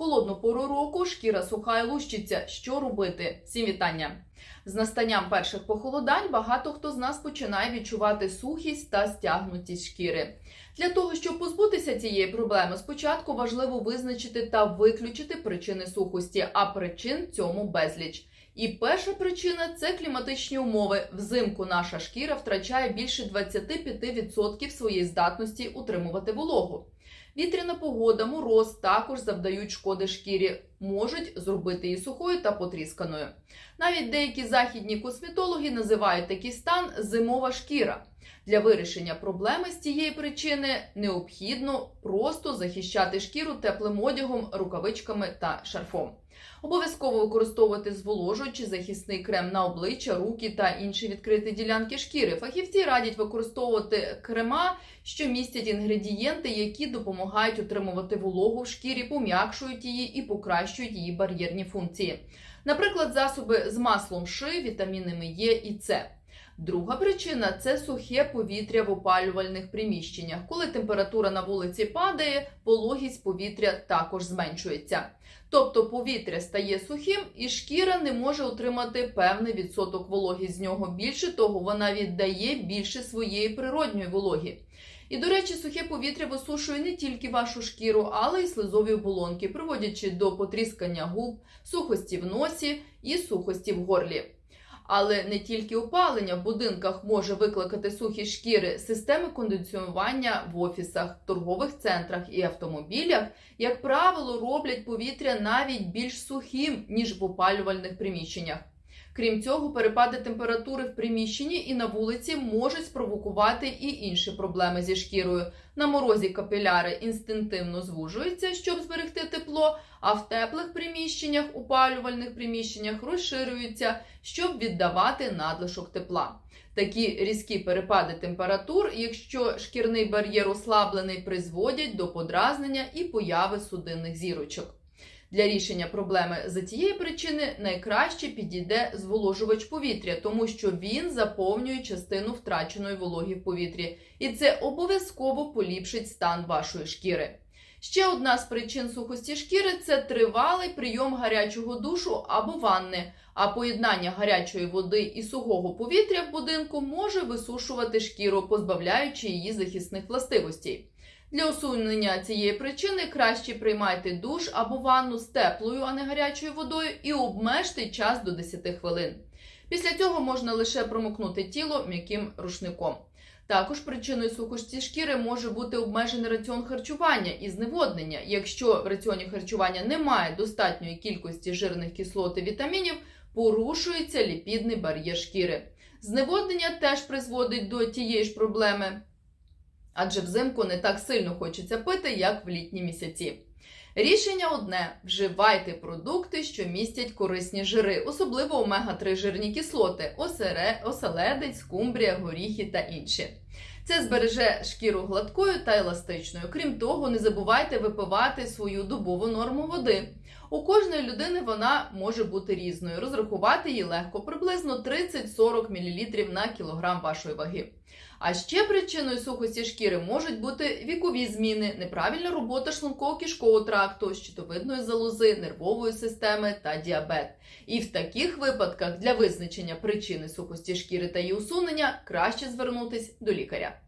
холодну пору року шкіра суха і лущиться. Що робити? Всім вітання! З настанням перших похолодань багато хто з нас починає відчувати сухість та стягнутість шкіри. Для того, щоб позбутися цієї проблеми, спочатку важливо визначити та виключити причини сухості, а причин цьому безліч. І перша причина це кліматичні умови. Взимку наша шкіра втрачає більше 25% своєї здатності утримувати вологу. Вітряна погода, мороз також завдають шкоди шкірі, можуть зробити її сухою та потрісканою. Навіть деякі західні косметологи називають такий стан зимова шкіра. Для вирішення проблеми з цієї причини необхідно просто захищати шкіру теплим одягом, рукавичками та шарфом. Обов'язково використовувати зволожуючий захисний крем на обличчя, руки та інші відкриті ділянки шкіри. Фахівці радять використовувати крема, що містять інгредієнти, які допомагають утримувати вологу в шкірі, пом'якшують її і покращують її бар'єрні функції. Наприклад, засоби з маслом ши, вітамінами Е і С. Друга причина це сухе повітря в опалювальних приміщеннях. Коли температура на вулиці падає, вологість повітря також зменшується. Тобто повітря стає сухим, і шкіра не може отримати певний відсоток вологі з нього. Більше того, вона віддає більше своєї природньої вологі. І, до речі, сухе повітря висушує не тільки вашу шкіру, але й слизові оболонки, приводячи до потріскання губ, сухості в носі і сухості в горлі. Але не тільки опалення в будинках може викликати сухі шкіри, системи кондиціонування в офісах, торгових центрах і автомобілях, як правило, роблять повітря навіть більш сухим, ніж в опалювальних приміщеннях. Крім цього, перепади температури в приміщенні і на вулиці можуть спровокувати і інші проблеми зі шкірою. На морозі капіляри інстинктивно звужуються, щоб зберегти тепло, а в теплих приміщеннях, опалювальних приміщеннях розширюються, щоб віддавати надлишок тепла. Такі різкі перепади температур, якщо шкірний бар'єр ослаблений, призводять до подразнення і появи судинних зірочок. Для рішення проблеми за цієї причини найкраще підійде зволожувач повітря, тому що він заповнює частину втраченої вологи в повітрі, і це обов'язково поліпшить стан вашої шкіри. Ще одна з причин сухості шкіри це тривалий прийом гарячого душу або ванни. А поєднання гарячої води і сухого повітря в будинку може висушувати шкіру, позбавляючи її захисних властивостей. Для усунення цієї причини краще приймайте душ або ванну з теплою, а не гарячою водою, і обмежте час до 10 хвилин. Після цього можна лише промокнути тіло м'яким рушником. Також причиною сухості шкіри може бути обмежений раціон харчування і зневоднення. Якщо в раціоні харчування немає достатньої кількості жирних кислот і вітамінів, порушується ліпідний бар'єр шкіри. Зневоднення теж призводить до тієї ж проблеми адже взимку не так сильно хочеться пити, як в літні місяці. Рішення одне: вживайте продукти, що містять корисні жири, особливо омега-3 жирні кислоти, осере, оселедець, скумбрія, горіхи та інші. Це збереже шкіру гладкою та еластичною. Крім того, не забувайте випивати свою добову норму води. У кожної людини вона може бути різною. Розрахувати її легко, приблизно 30-40 мл на кілограм вашої ваги. А ще причиною сухості шкіри можуть бути вікові зміни, неправильна робота шлунково-кишкового тракту, щитовидної залози, нервової системи та діабет. І в таких випадках для визначення причини сухості шкіри та її усунення краще звернутись до лікаря.